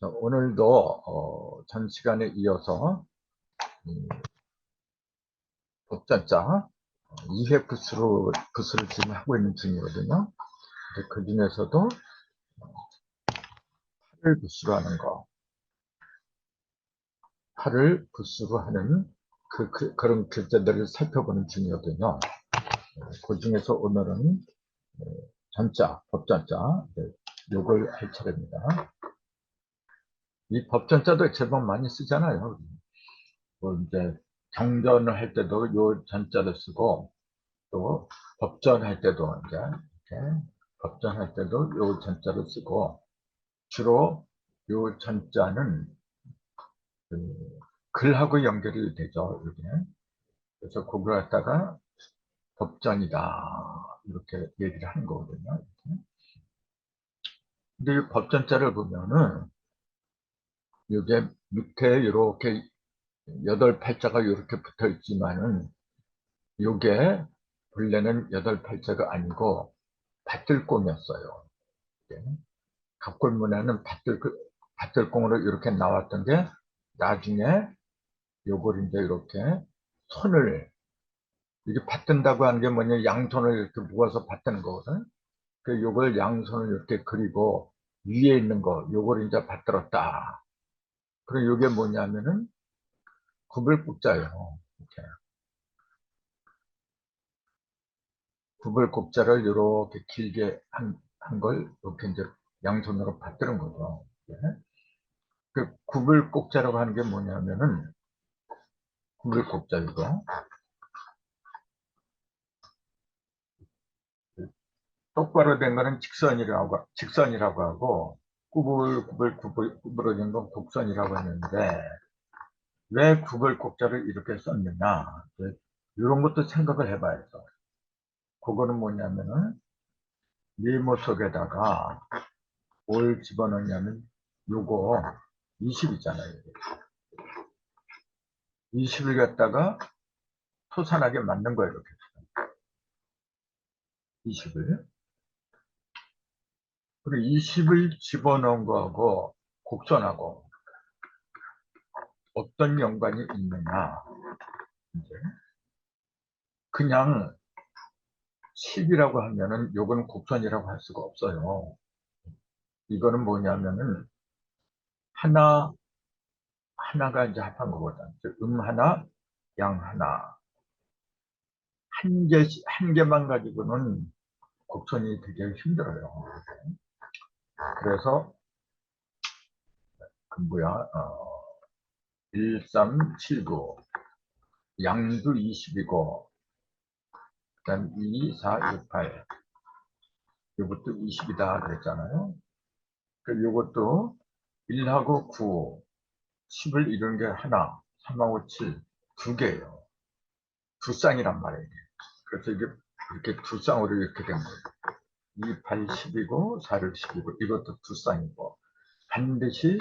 자, 오늘도 어, 전 시간에 이어서 음, 법전자 2회 부스로 부스를 지금 하고 있는 중이거든요. 그 중에서도 8을 부스로 하는 거, 8을 부스로 하는 그, 그, 그런 글자들을 살펴보는 중이거든요. 그 중에서 오늘은 어, 전자, 법전자, 네, 요걸 할 차례입니다. 이 법전자도 제법 많이 쓰잖아요. 뭐 이제 경전을 할 때도 요 전자를 쓰고 또 법전 할 때도 이제 이렇게 법전 할 때도 요 전자를 쓰고 주로 요 전자는 그 글하고 연결이 되죠. 이게 그래서 그걸 갖다가 법전이다 이렇게 얘기를 하는 거거든요. 이렇게. 근데 이 법전자를 보면은 이게 밑에 이렇게 여덟 팔자가 이렇게 붙어 있지만은 이게 본래는 여덟 팔자가 아니고 밭들꽁이었어요. 갑골문에는 밭들, 밭들꽁으로 이렇게 나왔던 게 나중에 요걸 이제 이렇게 손을 이게 받든다고 하는 게 뭐냐 양손을 이렇게 모아서 받드는 거거든. 그 요걸 양손을 이렇게 그리고 위에 있는 거 요걸 이제 받들었다. 그리고 이게 뭐냐면은 구불국자예요. 이렇게. 구불국자를 이렇게 길게 한, 한 걸 이렇게 이제 양손으로 받드는 거죠. 예. 그 구불국자라고 하는 게 뭐냐면은 구불국자 이거 똑바로 된 거는 직선이라고 직선이라고 하고 구불, 구불, 구부러진 건 곡선이라고 하는데, 왜 구불 곡자를 이렇게 썼느냐. 이런 것도 생각을 해봐야 죠. 그거는 뭐냐면은, 네모 속에다가 뭘 집어넣냐면, 요거 20이잖아요. 20을 갖다가 토산하게 만든 거예요, 이렇게. 20을. 그리고 20을 집어넣은 거하고 곡선하고 어떤 연관이 있느냐. 이제 그냥 10이라고 하면은 요거는 곡선이라고 할 수가 없어요. 이거는 뭐냐면은 하나 하나가 이제 합한 거거든. 음 하나, 양 하나. 한 개, 한 개만 가지고는 곡선이 되게 힘들어요. 그래서 그 뭐야 어, 1379 양도 20이고 그다음 2, 4, 6, 8 이것도 20이다 그랬잖아요. 그 요것도 1하고 9 10을 이룬 게 하나 3하고 7 두 개예요. 두 쌍이란 말이에요. 그래서 이게 이렇게 두 쌍으로 이렇게 된 거예요. 2, 8, 10이고 4를 10이고 이것도 두 쌍이고 반드시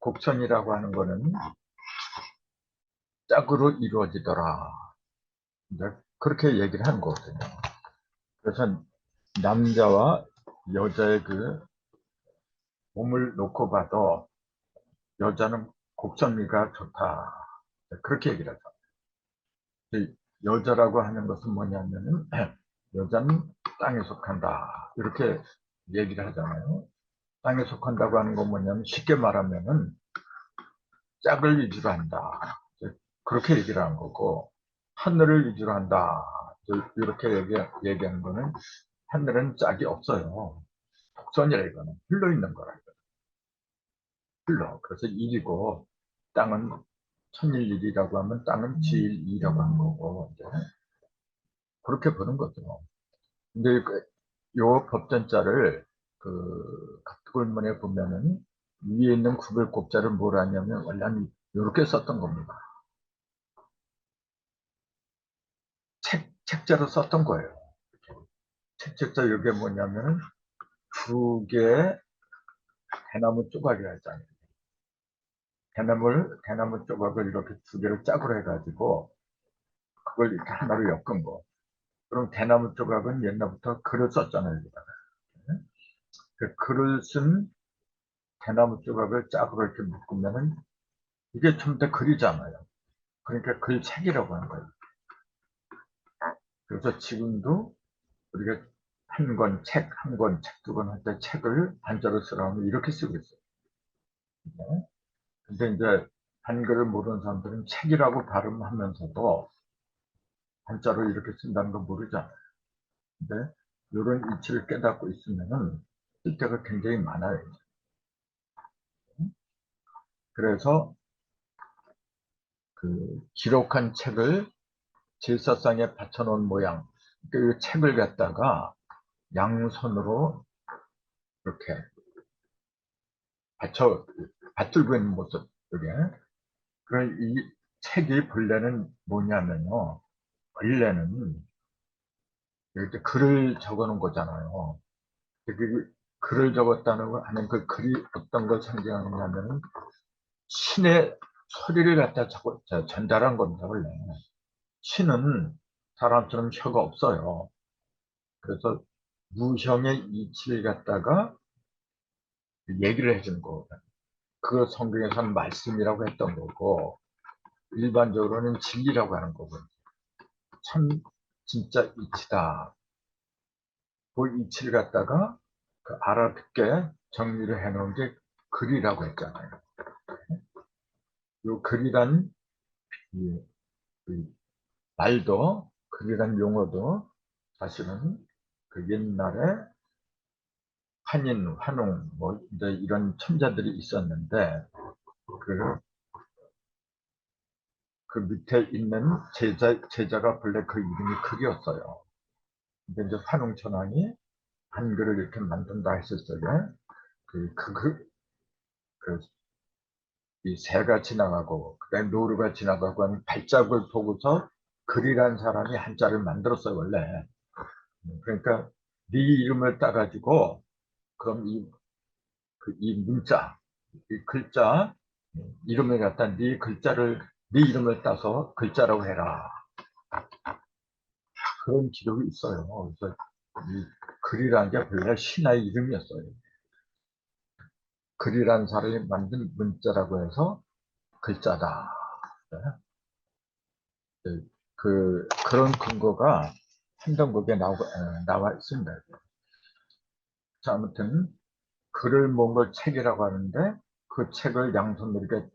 곡선이라고 하는 거는 짝으로 이루어지더라. 그렇게 얘기를 하는 거거든요. 그래서 남자와 여자의 그 몸을 놓고 봐도 여자는 곡선미가 좋다. 그렇게 얘기를 하죠. 여자라고 하는 것은 뭐냐면은 여자는 땅에 속한다. 이렇게 얘기를 하잖아요. 땅에 속한다고 하는 건 뭐냐면 쉽게 말하면은 짝을 위주로 한다. 그렇게 얘기를 하는 거고 하늘을 위주로 한다. 이렇게 얘기, 얘기하는 거는 하늘은 짝이 없어요. 독선이라 이거는 흘러 있는 거라 이거는. 흘러. 그래서 일이고 땅은 천일일이라고 하면 땅은 지일이라고 하는 거고 이제 그렇게 보는 거죠. 근데 그, 요 법전자를 그 각골문에 보면은 위에 있는 구별곡자를 뭘 하냐면 원래는 이렇게 썼던 겁니다. 책, 책자로 썼던 거예요. 책 책자 이게 뭐냐면 두 개의 대나무 조각이라 했잖아요. 대나무를, 대나무 조각을 이렇게 두 개를 짝으로 해가지고 그걸 이렇게 하나로 엮은 거. 그럼 대나무 조각은 옛날부터 글을 썼잖아요. 여기다가. 그 글을 쓴 대나무 조각을 짝으로 이렇게 묶으면은 이게 좀더 그리잖아요. 그러니까 글책이라고 하는 거예요. 그래서 지금도 우리가 한 권 책, 한 권 책 두 권 할 때 책을 한자로 쓰라면 이렇게 쓰고 있어요. 네. 근데 이제 한글을 모르는 사람들은 책이라고 발음하면서도 한자로 이렇게 쓴다는 거 모르잖아요. 근데 이런 이치를 깨닫고 있으면은 쓸 때가 굉장히 많아요. 그래서 그 기록한 책을 제사상에 받쳐놓은 모양, 그 책을 갖다가 양손으로 이렇게 받쳐, 받들고 있는 모습, 이게. 그이 책이 본래는 뭐냐면요. 원래는 이렇게 글을 적어 놓은 거잖아요. 그 글을 적었다는 거 하는 그 글이 어떤 걸 상징하느냐면은 신의 소리를 갖다 적어, 저, 전달한 겁니다, 원래. 신은 사람처럼 혀가 없어요. 그래서 무형의 이치를 갖다가 얘기를 해주는 거거든요. 그거 성경에서는 말씀이라고 했던 거고, 일반적으로는 진리라고 하는 거거든요. 참, 진짜 이치다. 그 이치를 갖다가 그 알아듣게 정리를 해 놓은 게 글이라고 했잖아요. 요 글이란 이, 이 말도 글이란 용어도 사실은 그 옛날에 한인, 환웅 뭐 이런 천자들이 있었는데 그, 그 밑에 있는 제자, 제자가 본래 그 이름이 글이었어요. 근데 이제 환웅 천왕이 한글을 이렇게 만든다 했을 적에 그, 그, 그, 그, 이 새가 지나가고, 그 다음에 노루가 지나가고 하는 발자국을 보고서 글이란 사람이 한자를 만들었어요, 원래. 그러니까, 네 이름을 따가지고, 그럼 이, 그, 이 문자, 이 글자, 이름을 갖다 네 글자를, 네 이름을 따서 글자라고 해라. 그런 기록이 있어요. 그래서 이 글이라는 게 본래 신하의 이름이었어요. 글이란 사람이 만든 문자라고 해서 글자다. 네. 그, 그런 근거가 한동국에 나오, 에, 나와 있습니다. 자, 아무튼, 글을 모은 걸 책이라고 하는데, 그 책을 양손으로 이렇게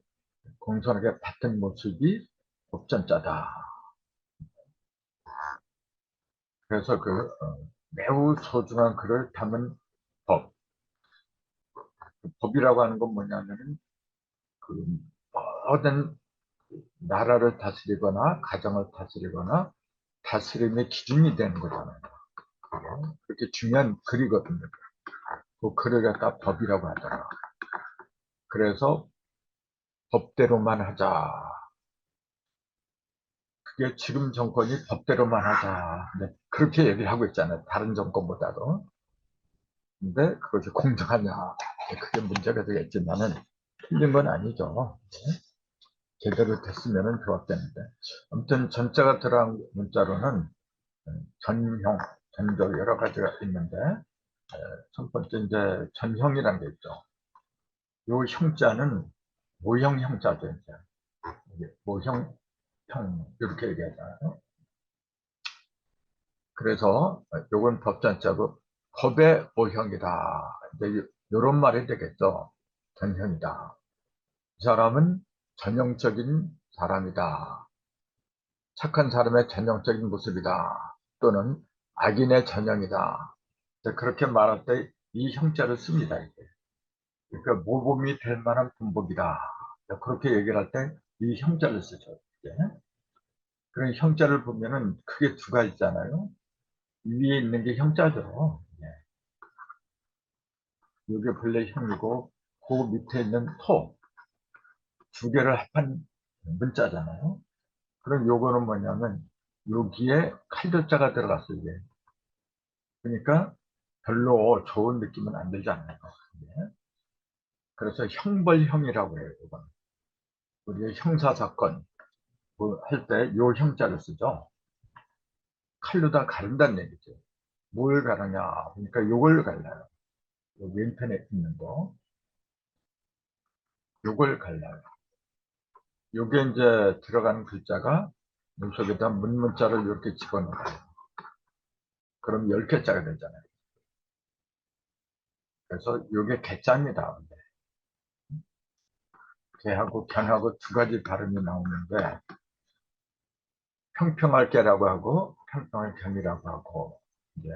공손하게 받은 모습이 법전자다. 그래서 그, 어, 매우 소중한 글을 담은 법. 그 법이라고 하는 건 뭐냐면은, 그, 모든 나라를 다스리거나, 가정을 다스리거나, 다스림의 기준이 되는 거잖아요. 그렇게 중요한 글이거든요. 그 글을 갖다 법이라고 하더라. 그래서 법대로만 하자. 그게 지금 정권이 법대로만 하자. 네, 그렇게 얘기를 하고 있잖아요. 다른 정권보다도. 근데 그것이 공정하냐. 네, 그게 문제가 되겠지만은 틀린 건 아니죠. 네. 제대로 됐으면 좋았겠는데. 아무튼 전자가 들어간 문자로는 전형, 전조 여러 가지가 있는데 첫 번째 이제 전형이라는 게 있죠. 요 형자는 모형 형자죠. 모형 형 이렇게 얘기하잖아요. 그래서 요건 법전자고 법의 모형이다. 이제 요런 말이 되겠죠. 전형이다. 이 사람은 전형적인 사람이다. 착한 사람의 전형적인 모습이다. 또는 악인의 전형이다. 그렇게 말할 때 이 형자를 씁니다. 이게. 그러니까 모범이 될 만한 분복이다. 그렇게 얘기를 할 때 이 형자를 쓰죠. 이게. 그런 형자를 보면은 크게 두 가지 있잖아요. 위에 있는 게 형자죠. 이게 본래 형이고 그 밑에 있는 토. 두 개를 합한 문자잖아요. 그럼 요거는 뭐냐면 여기에 칼도자가 들어갔어요. 이게. 그러니까 별로 좋은 느낌은 안 들잖아요. 그래서 형벌형이라고 해요. 이건. 우리가 형사사건 뭐 할 때 요 형자를 쓰죠. 칼로 다 가른다는 얘기죠. 뭘 가르냐. 그러니까 요걸 갈라요. 왼편에 있는 거. 요걸 갈라요. 요게 이제 들어가는 글자가 문 속에다 문문자를 이렇게 집어넣어요. 그럼 10개짜리가 되잖아요. 그래서 요게 개자입니다. 근데. 개하고 견하고 두 가지 발음이 나오는데 평평할 개라고 하고 평평할 견이라고 하고 이제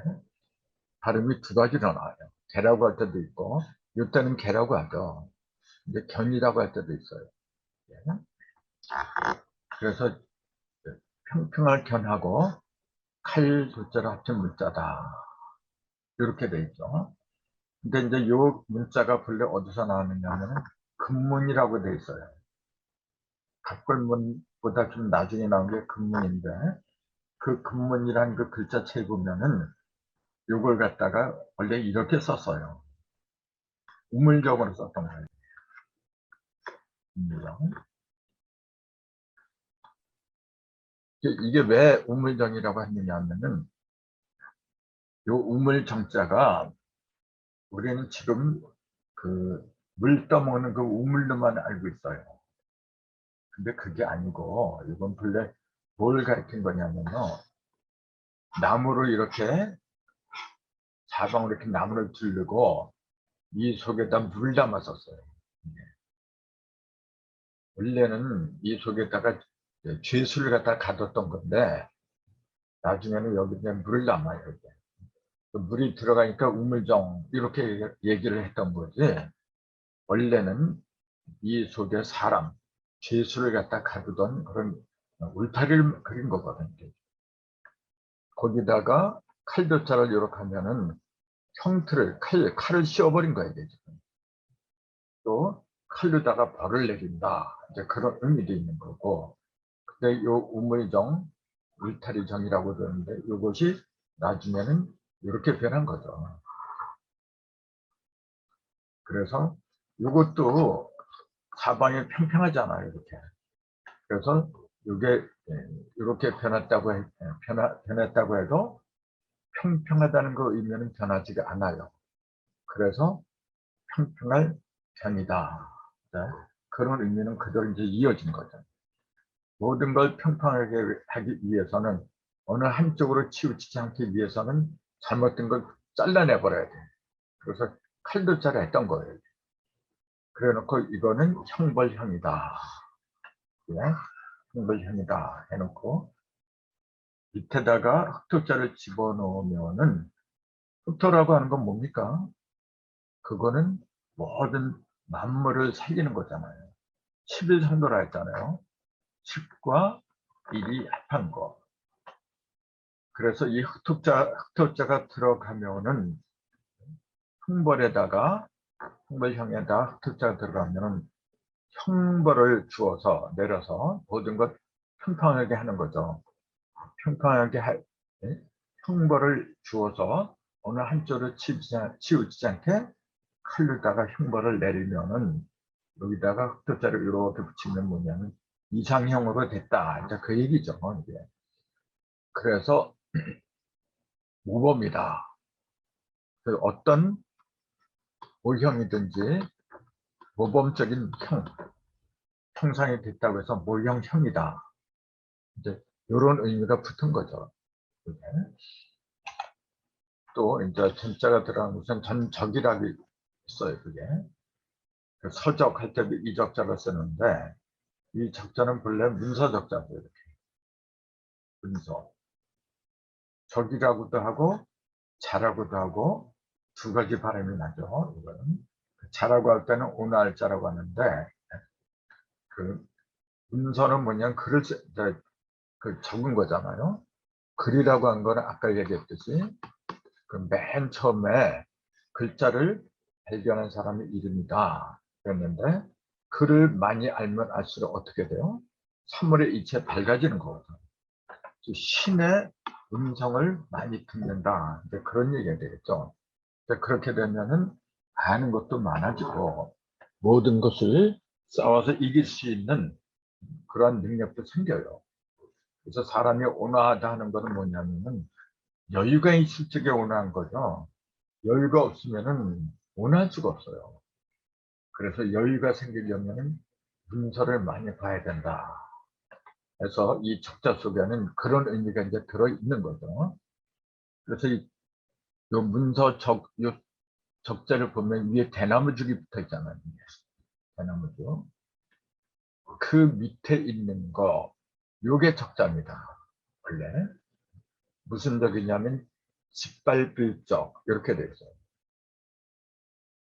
발음이 두 가지로 나와요. 개라고 할 때도 있고 이때는 개라고 하죠. 이제 견이라고 할 때도 있어요. 예. 그래서 평평할 견하고 칼 둘자로 합친 문자다. 이렇게 돼 있죠. 근데 이제 요 문자가 본래 어디서 나왔느냐 하면은 금문이라고 돼 있어요. 각골문보다 좀 나중에 나온 게 금문인데 그 금문이란 그 글자체 보면은 요걸 갖다가 원래 이렇게 썼어요. 우물적으로 썼던 거예요. 이게 왜 우물정이라고 했느냐 하면은 요 우물정자가 우리는 지금 그 물 떠먹는 그 우물로만 알고 있어요. 근데 그게 아니고 이건 본래 뭘 가리킨 거냐면요. 나무로 이렇게 사방으로 이렇게 나무를 두르고 이 속에다 물을 담았었어요. 원래는 이 속에다가 죄수를 갖다 가뒀던 건데 나중에는 여기 그냥 물을 담아요. 물이 들어가니까 우물정 이렇게 얘기를 했던 거지. 원래는 이 속에 사람, 죄수를 갖다 가두던 그런 울타리를 그린 거거든요. 거기다가 칼도자를 이렇게 하면은 형틀을 칼, 칼을 씌워버린 거예요. 지금. 또 칼로다가 벌을 내린다. 이제 그런 의미도 있는 거고. 근데 요 우물정, 울타리정이라고 그러는데 이것이 나중에는 이렇게 변한 거죠. 그래서 이것도 사방이 평평하잖아요. 이렇게. 그래서 이게 이렇게 변했다고 해, 변하, 변했다고 해도 평평하다는 그 의미는 변하지가 않아요. 그래서 평평할 편이다. 네. 그런 의미는 그대로 이제 이어진 거죠. 모든 걸 평평하게 하기 위해서는 어느 한쪽으로 치우치지 않기 위해서는 잘못된 걸 잘라내 버려야 돼. 그래서 칼도 자라 했던 거예요. 그래 놓고 이거는 형벌형이다. 예? 형벌형이다 해놓고 밑에다가 흑토자를 집어넣으면은 흑토라고 하는 건 뭡니까? 그거는 모든 만물을 살리는 거잖아요. 11성도라 했잖아요. 10과 1이 합한 거. 그래서 이 흑토자, 흑토자가 들어가면은 형벌에다가 형벌형에다 흑토자가 들어가면은 형벌을 주어서 내려서 모든 것 평평하게 하는 거죠. 평평하게 할, 예? 형벌을 주어서 어느 한쪽으로 치우치지, 않게 칼로다가 형벌을 내리면은 여기다가 흑토자를 이렇게 붙이면 뭐냐면 이상형으로 됐다. 이제 그 얘기죠. 이게. 그래서 모범이다. 그 어떤 모형이든지 모범적인 형, 형상이 됐다고 해서 모형형이다. 이제 이런 의미가 붙은 거죠. 그게. 또 이제 전자가 들어간 것은 전적이라고 있어요. 그게 그 서적 할 때도 이 적자를 쓰는데 이 적자는 본래 문서 적자죠. 이렇게 문서 적이라고도 하고 자라고도 하고 두 가지 발음이 나죠. 이거는 자라고 할 때는 오날자라고 하는데 그 문서는 뭐냐면 글을 그 적은 거잖아요. 글이라고 한 거는 아까 얘기했듯이 그 맨 처음에 글자를 발견한 사람의 이름이다. 그랬는데 글을 많이 알면 알수록 어떻게 돼요? 사물의 이체 밝아지는 거거든요. 신의 음성을 많이 듣는다. 그런 얘기가 되겠죠. 그렇게 되면은 아는 것도 많아지고 모든 것을 싸워서 이길 수 있는 그러한 능력도 생겨요. 그래서 사람이 온화하다 하는 것은 뭐냐면은 여유가 있을 적에 온화한 거죠. 여유가 없으면은 온화할 수가 없어요. 그래서 여유가 생기려면 문서를 많이 봐야 된다. 그래서 이 적자 속에는 그런 의미가 이제 들어 있는 거죠. 그래서 이, 요 문서 적, 요 적자를 보면 위에 대나무죽이 붙어 있잖아요. 대나무죽. 그 밑에 있는 거, 요게 적자입니다. 원래. 무슨 적이냐면 짓밟을 적, 이렇게 돼 있어요.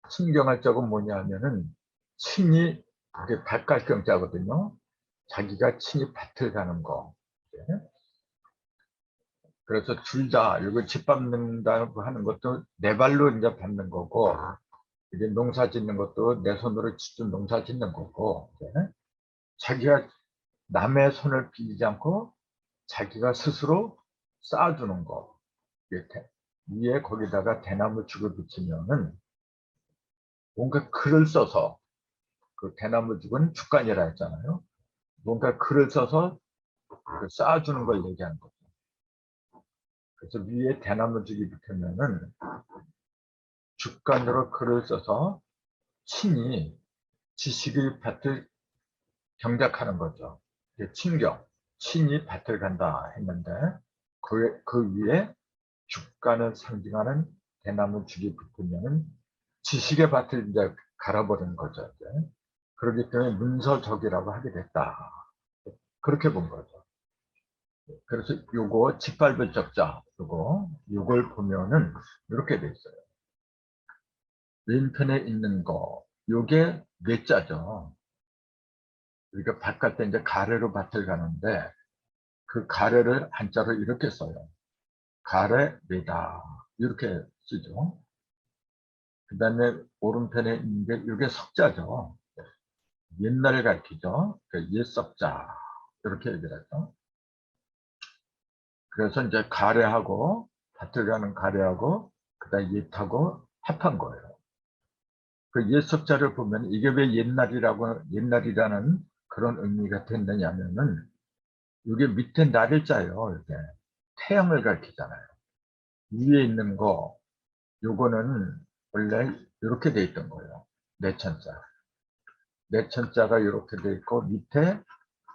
친경할 적은 뭐냐 하면은 친이 그게 발갈경자거든요. 자기가 친히 밭을 가는 거. 예. 그래서 둘다 이거 짓밟는다고 하는 것도 내 발로 이제 밟는 거고 이제 농사 짓는 것도 내 손으로 직접 농사 짓는 거고 예. 자기가 남의 손을 빌리지 않고 자기가 스스로 쌓아주는 거 이렇게 위에 거기다가 대나무 죽을 붙이면은 뭔가 글을 써서 그 대나무 죽은 죽간이라 했잖아요. 뭔가 글을 써서 그 쌓아주는 걸 얘기하는 거죠. 그래서 위에 대나무 죽이 붙으면은 죽간으로 글을 써서 친히 지식의 밭을 경작하는 거죠. 친경, 친히 밭을 간다 했는데 그, 그 위에 죽간을 상징하는 대나무 죽이 붙으면은 지식의 밭을 이제 갈아버리는 거죠. 이제. 그렇기 때문에 문서적이라고 하게 됐다. 그렇게 본 거죠. 그래서 요거 짓밟을 적자, 요거, 요걸 보면은 이렇게 돼 있어요. 왼편에 있는 거, 요게 뇌자죠. 갈때 이제 가래로 밭을 가는데 그 가래를 한자로 이렇게 써요. 가래 뇌다. 이렇게 쓰죠. 그 다음에 오른편에 있는 게 이게 석자죠. 옛날을 가리키죠. 그 옛석자. 이렇게 얘기를 하죠. 그래서 이제 가래하고, 밭을 가는 가래하고, 그 다음에 옛하고 합한 거예요. 그 옛 석자를 보면 이게 왜 옛날이라고, 옛날이라는 그런 의미가 됐느냐면은, 이게 밑에 날일자예요. 이게. 태양을 가리키잖아요. 위에 있는 거, 요거는 원래 이렇게 돼 있던 거예요. 내천자. 내천자가 이렇게 돼 있고 밑에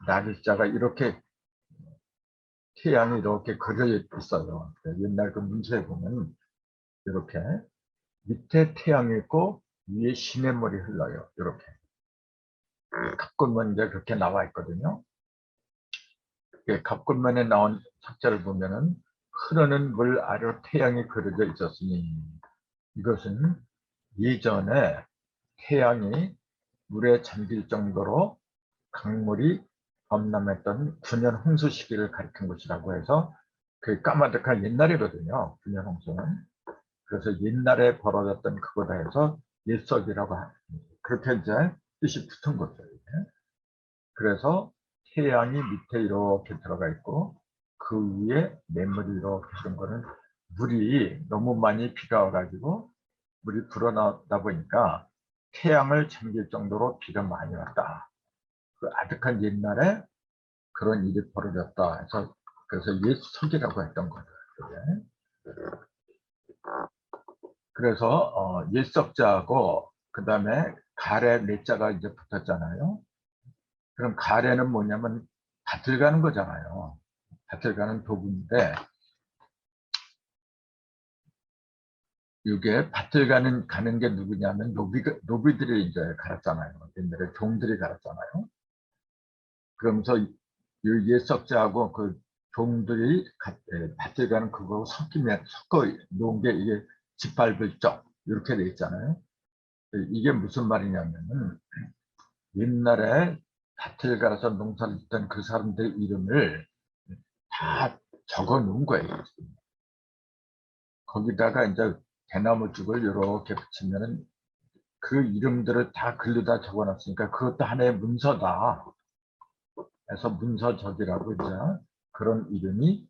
날일자가 이렇게 태양이 이렇게 그려져 있어요. 옛날 그 문서에 보면 이렇게 밑에 태양이 있고 위에 시냇물이 흘러요. 이렇게. 갑군면 이제 그렇게 나와 있거든요. 갑군면에 나온 석자를 보면은 흐르는 물 아래로 태양이 그려져 있었으니 이것은 예전에 태양이 물에 잠길 정도로 강물이 범람했던 9년 홍수 시기를 가리킨 것이라고 해서 그 까마득한 옛날이거든요. 9년 홍수는. 그래서 옛날에 벌어졌던 그거다 해서 옛석이라고 합니다. 그렇게 이제 뜻이 붙은 거죠. 이게. 그래서 태양이 밑에 이렇게 들어가 있고 그 위에 냇물이 이렇게 흐른 거는 물이 너무 많이 비가 와가지고 물이 불어나다 보니까 태양을 잠길 정도로 비가 많이 왔다. 그 아득한 옛날에 그런 일이 벌어졌다 해서 그래서 옛석이라고 했던 거죠. 그래서 어, 옛석자하고 그 다음에 가래 넷자가 이제 붙었잖아요. 그럼 가래는 뭐냐면 밭을 가는 거잖아요. 밭을 가는 도구인데 이게 밭을 가는 가는 게 누구냐면 노비 노비들이 이제 갈았잖아요. 옛날에 종들이 갈았잖아요. 그러면서 이 예석자하고 그 종들이 예, 밭을 가는 그거 섞이면 섞어 놓은 게 이게 짓밟을 적 이렇게 돼 있잖아요. 이게 무슨 말이냐면은 옛날에 밭을 갈아서 농사를 짓던 그 사람들 이름을 다 적어 놓은 거예요. 거기다가 이제 대나무 죽을 이렇게 붙이면은 그 이름들을 다 글로다 적어 놨으니까 그것도 하나의 문서다. 해서 문서적이라고 이제 그런 이름이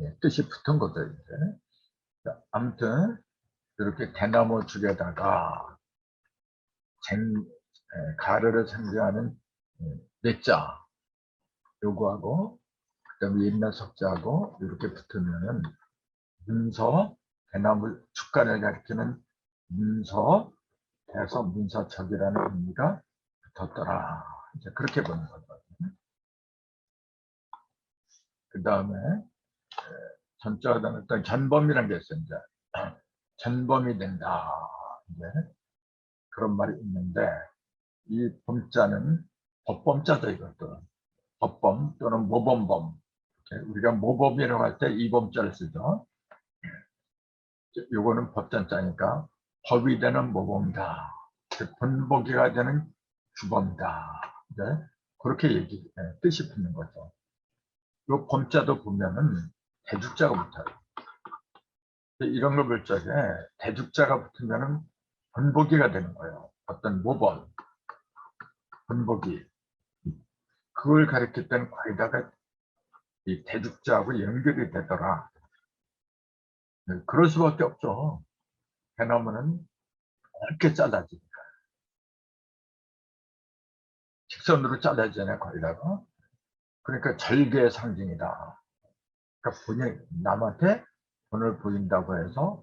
예, 뜻이 붙은 거죠. 이제. 아무튼 이렇게 대나무 죽에다가 쟁, 예, 가르를 상징하는 내자 예, 요구하고 그다음에 옛날 석자하고 이렇게 붙으면은 문서 대나무 축간을 가리키는 문서 해서 문사척이라는 의미가 붙었더라. 이제 그렇게 보는 거죠. 그 다음에 전자가 다음에 어떤 전범이라는 게 있어요. 이제 전범이 된다. 이제 그런 말이 있는데 이 범자는 법범자죠 이것도 법범 또는 모범범 우리가 모범이라고 할 때 이 범자를 쓰죠. 요거는 법전자니까 법이 되는 모범이다. 본보기가 되는 주범이다. 이제 그렇게 얘기 예, 뜻이 붙는 거죠. 요 범자도 보면은 대죽자가 붙어요. 이런 걸 볼 적에 대죽자가 붙으면은 본보기가 되는 거예요. 어떤 모범, 본보기. 그걸 가리킬 때는 거기다가 이 대죽자하고 연결이 되더라. 네, 그럴 수밖에 없죠. 대나무는 넓게 잘라지니까. 직선으로 잘라지잖아요, 거기다가. 그러니까 절개의 상징이다. 그러니까 본인, 남한테 돈을 보인다고 해서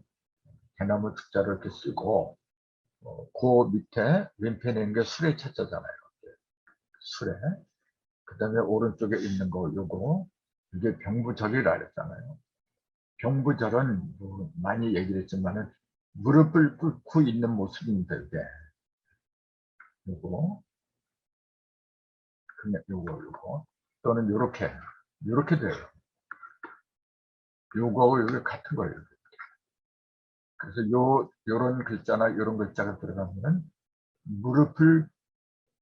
대나무 축자를 이렇게 쓰고, 어, 그 밑에 왼편에 있는 게 수레 찾자잖아요. 수레. 그 다음에 오른쪽에 있는 거, 요거. 이게 병부절이라 그랬잖아요. 병부절은 뭐 많이 얘기를 했지만은 무릎을 꿇고 있는 모습인데, 이게. 요거. 그냥 요거, 요거. 또는 요렇게. 요렇게 돼요. 요거하고 요게 같은 거예요. 그래서 요, 요런 글자나 요런 글자가 들어가면 무릎을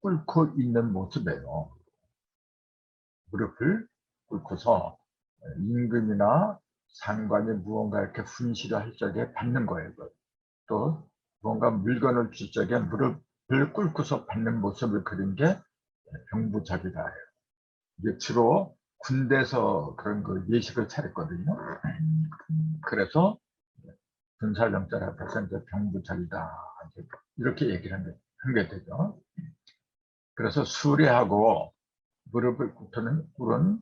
꿇고 있는 모습이에요. 무릎을 꿇고서 임금이나 상관이 무언가 이렇게 훈시를 할 적에 받는 거예요. 또 무언가 물건을 줄 적에 무릎을 꿇고서 받는 모습을 그린 게 병부작이다. 해요. 이게 주로 군대에서 그런 그 예식을 차렸거든요. 그래서 군사정절 앞에서 이제 병부작이다. 이렇게 얘기를 한 게, 되죠. 그래서 수레하고 무릎을 꿇는 꿇은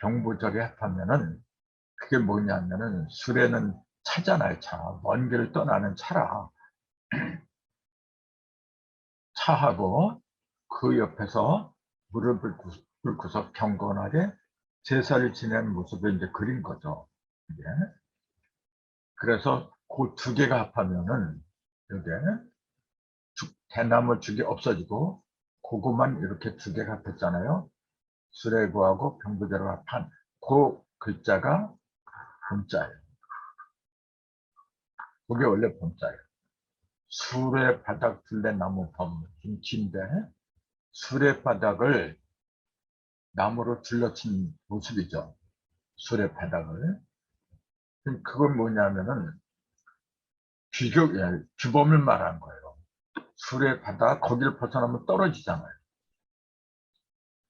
병부절이 합하면은 그게 뭐냐면은 수레는 차잖아요, 차. 먼 길을 떠나는 차라. 차하고 그 옆에서 무릎을 꿇고서 경건하게 제사를 지내는 모습을 이제 그린 거죠. 이게. 그래서 그 두 개가 합하면은 이게 죽, 대나무 죽이 없어지고 그것만 이렇게 두 개가 합했잖아요. 수레구하고 병부제로 합한 그 글자가 본자예요. 그게 원래 본자예요. 수레 바닥 둘레 나무 범 김치인데 수레 바닥을 나무로 둘러친 모습이죠. 수레 바닥을. 그건 뭐냐면은 비교, 예, 규범을 말한 거예요. 수레 바닥, 거기를 벗어나면 떨어지잖아요.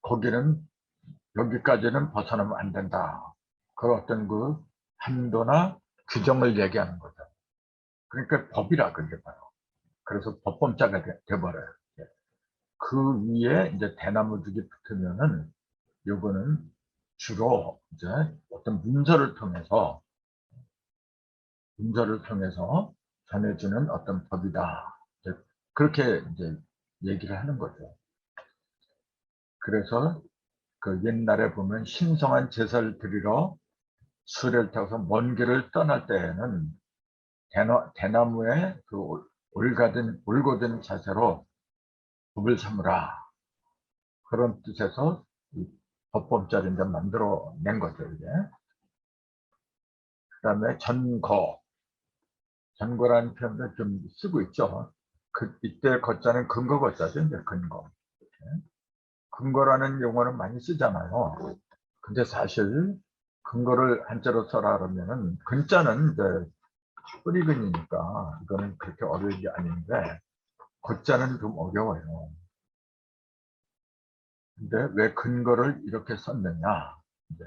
거기는, 여기까지는 벗어나면 안 된다. 그 어떤 그 한도나 규정을 얘기하는 거죠. 그러니까 법이라 그게 봐요. 그래서 법범자가 돼, 돼버려요. 예. 그 위에 이제 대나무 죽이 붙으면은 요거는 주로 이제 어떤 문서를 통해서 문서를 통해서 전해주는 어떤 법이다. 그렇게 이제 얘기를 하는 거죠. 그래서 그 옛날에 보면 신성한 제사를 드리러 수레를 타고서 먼 길을 떠날 때에는 대나, 대나무에 그 올가든, 올고든 자세로 법을 삼으라. 그런 뜻에서 법범자를 이제 만들어 낸 거죠, 이게. 그 다음에 전거. 전거라는 표현도 좀 쓰고 있죠. 그, 이때 거자는 근거 거자죠, 이제 근거. 근거라는 용어는 많이 쓰잖아요. 근데 사실 근거를 한자로 써라 그러면은 근자는 이제 뿌리근이니까 이거는 그렇게 어려운 게 아닌데 거자는 좀 어려워요. 근데 왜 근거를 이렇게 썼느냐? 이제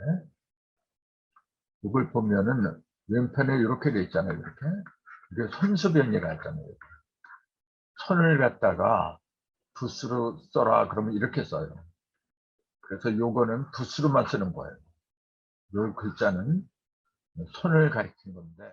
이걸 보면은 왼편에 이렇게 돼 있잖아요. 이렇게 이게 손수변이라 했잖아요. 손을 갖다가 붓으로 써라 그러면 이렇게 써요. 그래서 요거는 붓으로만 쓰는 거예요. 요 글자는 손을 가리킨 건데